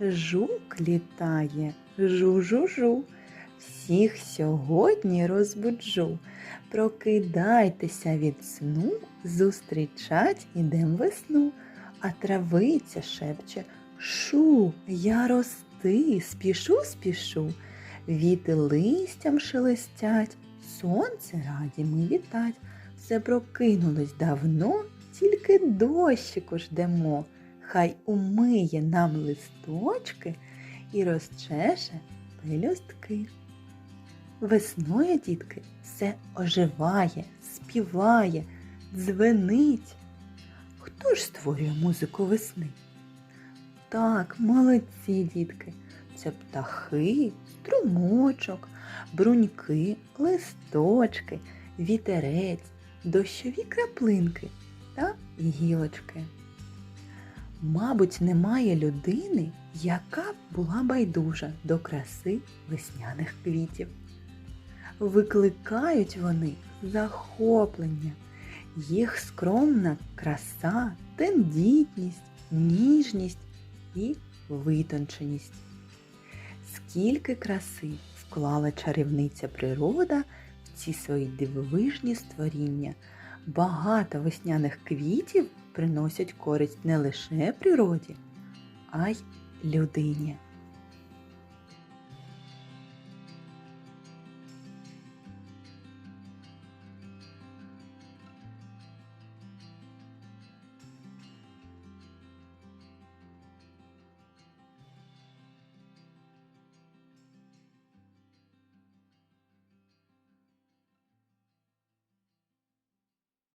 жук літає, жу-жу-жу. Всіх сьогодні розбуджу. Прокидайтеся від сну, зустрічать ідем весну, а травиця шепче Шу, я рости, спішу, спішу. Віти листям шелестять, сонце раді ми вітать. Все прокинулось давно, тільки дощику ждемо. Хай умиє нам листочки і розчеше пелюстки. Весною, дітки, все оживає, співає, дзвенить. Хто ж створює музику весни? Так, молодці, дітки. Це птахи, струмочок, бруньки, листочки, вітерець, дощові краплинки та гілочки. Мабуть, немає людини, яка б була байдужа до краси весняних квітів. Викликають вони захоплення, їх скромна краса, тендітність, ніжність і витонченість. Скільки краси вклала чарівниця природа в ці свої дивовижні створіння. Багато весняних квітів приносять користь не лише природі, а й людині.